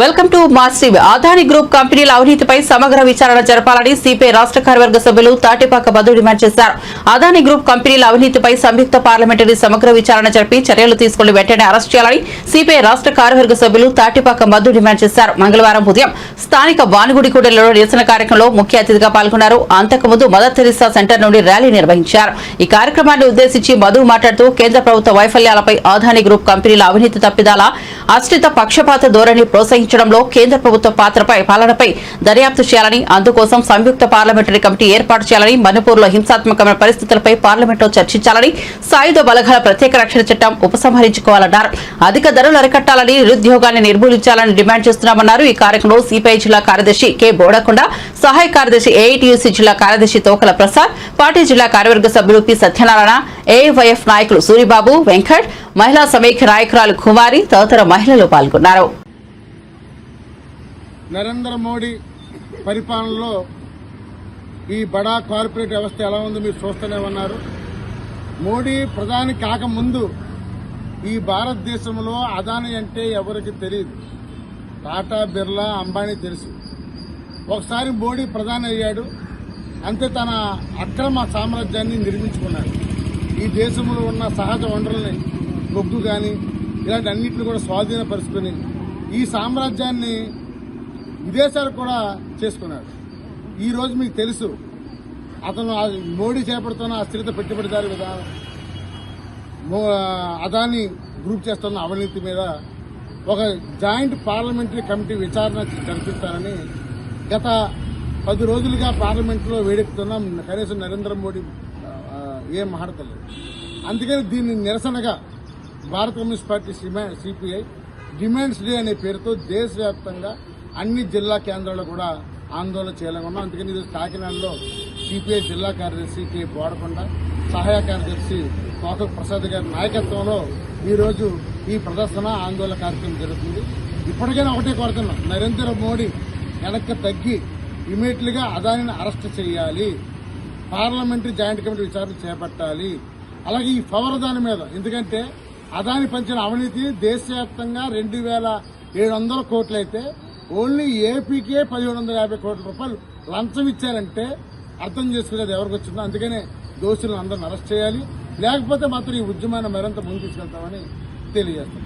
Welcome to mass Adani group కంపెనీల అవినీతిపై సమగ్ర విచారణ జరపాలని సిపిఐ రాష్ట్ర కార్యవర్గ సభ్యులు తాటిపాక మధు డిమాండ్ చేశారు. అదాని గ్రూప్ కంపెనీల అవినీతిపై సంయుక్త పార్లమెంటరీ సమగ్ర విచారణ జరిపి చర్యలు తీసుకుని వెంటనే అరెస్ట్ చేయాలని సిపిఐ రాష్ట్ర కార్యవర్గ సభ్యులు తాటిపాక మధు డిమాండ్ చేశారు. మంగళవారం ఉదయం స్థానిక వానుగుడి నిరసన కార్యక్రమంలో ముఖ్య అతిథిగా పాల్గొన్నారు. అంతకుముందు మదర్ తెరిసా సెంటర్ నుండి ర్యాలీ నిర్వహించారు. ఈ కార్యక్రమాన్ని ఉద్దేశించి మధు మాట్లాడుతూ కేంద్ర ప్రభుత్వ వైఫల్యాలపై అదాని గ్రూప్ కంపెనీల అవినీతి తప్పిదాల అశ్రిత పక్షపాత ధోరణి ప్రోత్సహించడంలో కేంద్ర ప్రభుత్వ పాత్రపై పాలనపై దర్యాప్తు చేయాలని అందుకోసం సంయుక్త పార్లమెంటరీ కమిటీ ఏర్పాటు చేయాలని మణిపూర్లో హింసాత్మకమైన పరిస్థితులపై పార్లమెంట్లో చర్చించాలని సాయుధ బలగాల ప్రత్యేక రక్షణ చట్టం ఉపసంహరించుకోవాలన్నారు. అధిక ధరలు అరికట్టాలని నిరుద్యోగాన్ని నిర్మూలించాలని డిమాండ్ చేస్తున్నామన్నారు. ఈ కార్యక్రమంలో సిపిఐ జిల్లా కార్యదర్శి కె బోడకొండ సహాయ కార్యదర్శి ఏఐటీయూసీ జిల్లా కార్యదర్శి తోకల ప్రసాద్ పార్టీ జిల్లా కార్యవర్గ సభ్యులు పి సత్యనారాయణ ఏఐవైఎఫ్ నాయకులు సూరిబాబు వెంకట్ మహిళా సమైక్య నాయకురాలు కుమారి తదితర మహిళలు పాల్గొన్నారు. నరేంద్ర మోడీ పరిపాలనలో ఈ బడా కార్పొరేట్ వ్యవస్థ ఎలా ఉందో మీరు చూస్తూనే ఉన్నారు. మోడీ ప్రధాని కాకముందు ఈ భారతదేశంలో అదాని అంటే ఎవరికి తెలియదు టాటా బిర్లా అంబానీ తెలుసు. ఒకసారి మోడీ ప్రధాని అయ్యాడు. అంతే తన అక్రమ సామ్రాజ్యాన్ని నిర్మించుకున్నాడు. ఈ దేశంలో ఉన్న సహజ వనరుల్ని బొగ్గు కానీ ఇలాంటి అన్నింటిని కూడా స్వాధీనపరుచుకొని ఈ సామ్రాజ్యాన్ని విదేశాలు కూడా చేసుకున్నాడు. ఈ రోజు మీకు తెలుసు అతను మోడీ చేపడుతున్న అస్థిరత పెట్టుబడిదారు విధానం అదాని గ్రూప్ చేస్తున్న అవినీతి మీద ఒక జాయింట్ పార్లమెంటరీ కమిటీ విచారణ జరిపిస్తారని గత పది రోజులుగా పార్లమెంట్లో వేడెక్కుతున్నాం కనీసం నరేంద్ర మోడీ ఏం మాట్లాడతలేదు అందుకని దీన్ని నిరసనగా భారత communist party CPI demands day అనే పేరుతో దేశవ్యాప్తంగా అన్ని జిల్లా కేంద్రాల్లో కూడా ఆందోళన చేయాలనుకున్నాం అందుకని ఈరోజు కాకినాడలో సిపిఐ జిల్లా కార్యదర్శి కె. బోడకొండ సహాయ కార్యదర్శి కోక ప్రసాద్ గారి నాయకత్వంలో ఈరోజు ఈ ప్రదర్శన ఆందోళన కార్యక్రమం జరుగుతుంది. ఇప్పటికైనా ఒకటే కోరుతున్నాం. నరేంద్ర మోడీ వెనక్కి తగ్గి ఇమీడియట్గా అదానిని అరెస్ట్ చేయాలి. పార్లమెంటరీ జాయింట్ కమిటీ విచారణ చేపట్టాలి. అలాగే ఈ పవర్ దాని మీద ఎందుకంటే అదాని పంచిన అవినీతి దేశవ్యాప్తంగా రెండు వేల ఏడు వందల కోట్లు అయితే ఓన్లీ ఏపీకే పదిహేడు వందల యాభై కోట్ల రూపాయలు లంచం ఇచ్చారంటే అర్థం చేసుకునేది ఎవరికి వచ్చిందో అందుకనే దోషులను అందరిని అరెస్ట్ చేయాలి. లేకపోతే మాత్రం ఈ ఉద్యమాన్ని మరింత ముందు తీసుకెళ్తామని తెలియజేస్తాం.